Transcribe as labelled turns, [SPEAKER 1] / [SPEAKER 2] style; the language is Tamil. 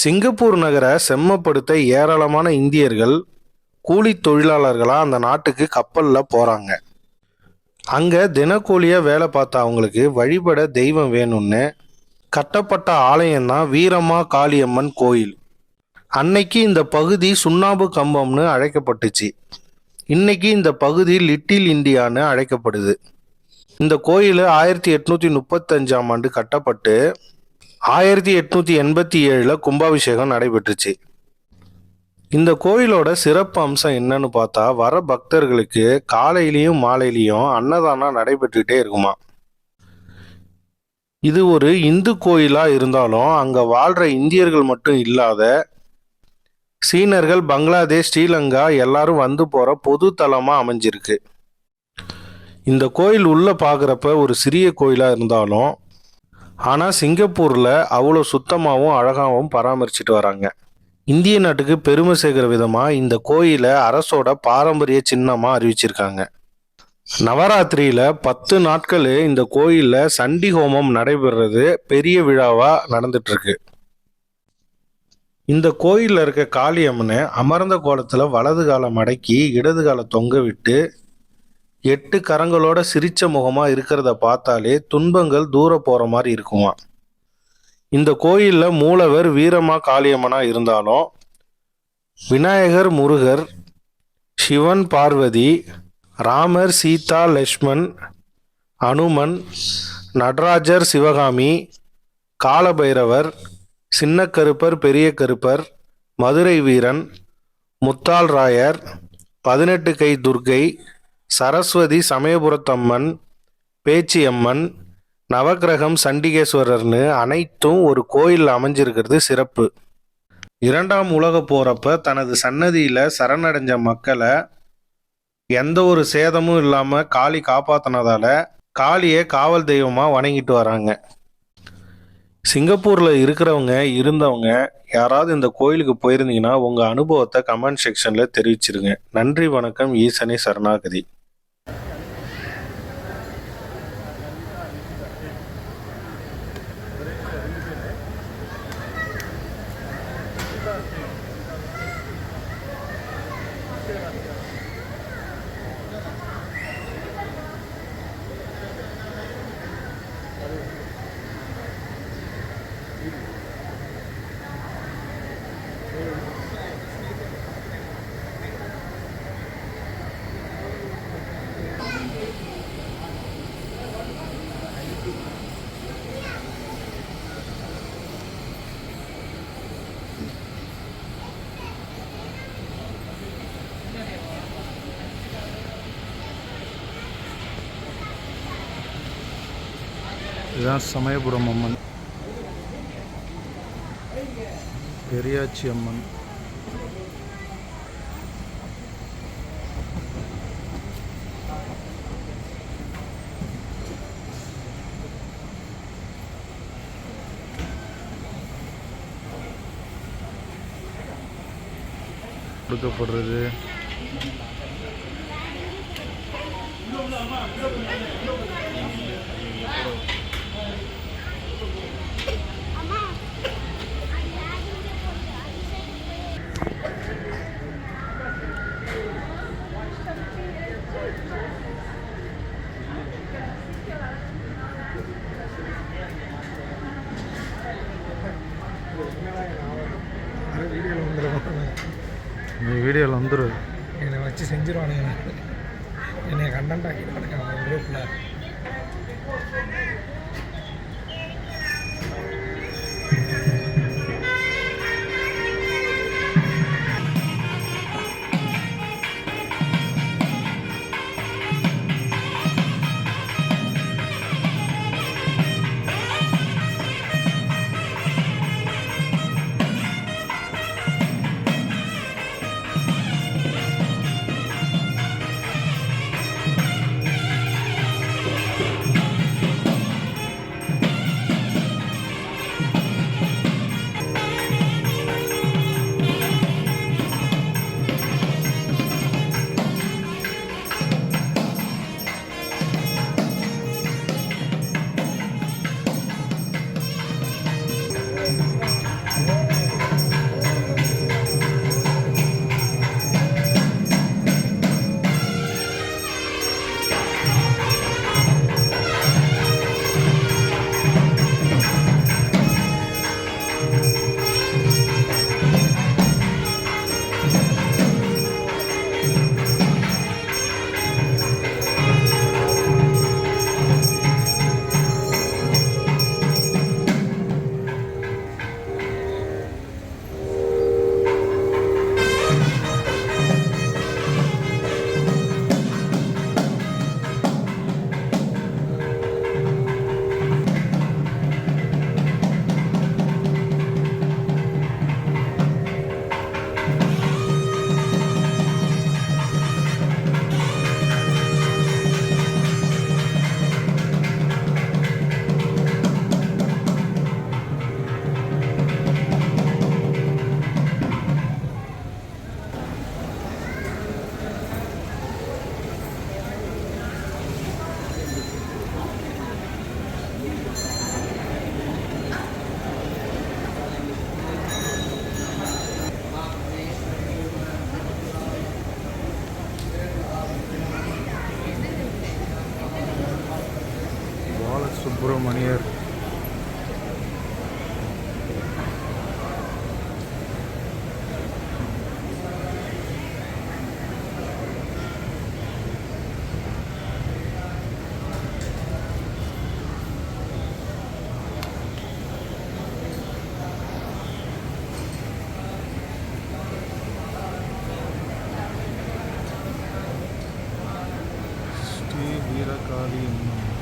[SPEAKER 1] சிங்கப்பூர் நகரை செம்மப்படுத்த ஏராளமான இந்தியர்கள் கூலி தொழிலாளர்களாக அந்த நாட்டுக்கு கப்பலில் போகிறாங்க அங்கே தினக்கூலியாக வேலை பார்த்த அவங்களுக்கு வழிபட தெய்வம் வேணும்னு கட்டப்பட்ட ஆலயம்தான் வீரம்மா காளியம்மன் கோயில். அன்னைக்கு இந்த பகுதி சுண்ணாம்பு கம்பம்னு அழைக்கப்பட்டுச்சு. இன்னைக்கு இந்த பகுதி லிட்டில் இந்தியான்னு அழைக்கப்படுது. இந்த கோயில் ஆயிரத்தி எட்நூற்றி முப்பத்தஞ்சாம் ஆண்டு கட்டப்பட்டு ஆயிரத்தி எட்நூத்தி எண்பத்தி ஏழுல கும்பாபிஷேகம் நடைபெற்றுச்சு. இந்த கோயிலோட சிறப்பு அம்சம் என்னன்னு பார்த்தா வர பக்தர்களுக்கு காலையிலையும் மாலையிலையும் அன்னதானம் நடைபெற்றுக்கிட்டே இருக்குமா. இது ஒரு இந்து கோயிலா இருந்தாலும் அங்க வாழ்ற இந்தியர்கள் மட்டும் இல்லாத சீனர்கள் பங்களாதேஷ் ஸ்ரீலங்கா எல்லாரும் வந்து போற பொது தலமா அமைஞ்சிருக்கு. இந்த கோயில் உள்ள பார்க்குறப்ப ஒரு சிறிய கோயிலா இருந்தாலும் ஆனால் சிங்கப்பூரில் அவ்வளோ சுத்தமாகவும் அழகாகவும் பராமரிச்சுட்டு வராங்க. இந்திய நாட்டுக்கு பெருமை சேர்க்கிற விதமாக இந்த கோயிலை அரசோட பாரம்பரிய சின்னமாக அறிவிச்சிருக்காங்க. நவராத்திரியில் பத்து நாட்கள் இந்த கோயிலில் சண்டி ஹோமம் நடைபெறுறது பெரிய விழாவாக நடந்துட்டுருக்கு. இந்த கோயிலில் இருக்க காளியம்மனை அமர்ந்த கோலத்தில் வலது காலை மடக்கி இடது காலை தொங்க விட்டு எட்டு கரங்களோட சிரிச்ச முகமா இருக்கிறத பார்த்தாலே துன்பங்கள் தூர போற மாதிரி இருக்குமா? இந்த கோயில்ல மூலவர் வீரமா காளியம்மனா இருந்தாலும் விநாயகர் முருகர் சிவன் பார்வதி ராமர் சீதா லக்ஷ்மண் அனுமன் நடராஜர் சிவகாமி காலபைரவர் சின்ன கருப்பர் பெரிய கருப்பர் மதுரை வீரன் முத்தாள் ராயர் பதினெட்டு கை துர்க்கை சரஸ்வதி சமயபுரத்தம்மன் பேச்சியம்மன் நவக்கிரகம் சண்டிகேஸ்வரர்னு அனைத்தும் ஒரு கோயில் அமைஞ்சிருக்கிறது சிறப்பு. இரண்டாம் உலக போறப்ப தனது சன்னதியில் சரணடைஞ்ச மக்களை எந்த ஒரு சேதமும் இல்லாமல் காளி காப்பாத்தினதால காளியை காவல் தெய்வமாக வணங்கிட்டு வராங்க. சிங்கப்பூரில் இருக்கிறவங்க இருந்தவங்க யாராவது இந்த கோயிலுக்கு போயிருந்தீங்கன்னா உங்கள் அனுபவத்தை கமெண்ட் செக்ஷனில் தெரிவிச்சிருங்க. நன்றி வணக்கம். ஈசனை சரணாகதி. இதுதான் சமயபுரம் அம்மன் பெரியாச்சி அம்மன். கொடுக்கப்படுறது. இந்த வீடியோவில் வந்துடும்
[SPEAKER 2] என்னை வச்சு செஞ்சிருவானுங்க. என்னை கண்டென்ட் ஆக்கிடுவானுங்க அவங்க குரூப்பில்
[SPEAKER 3] சுப்பிரமணியர் ஸ்ரீ வீரகாளி அம்மன்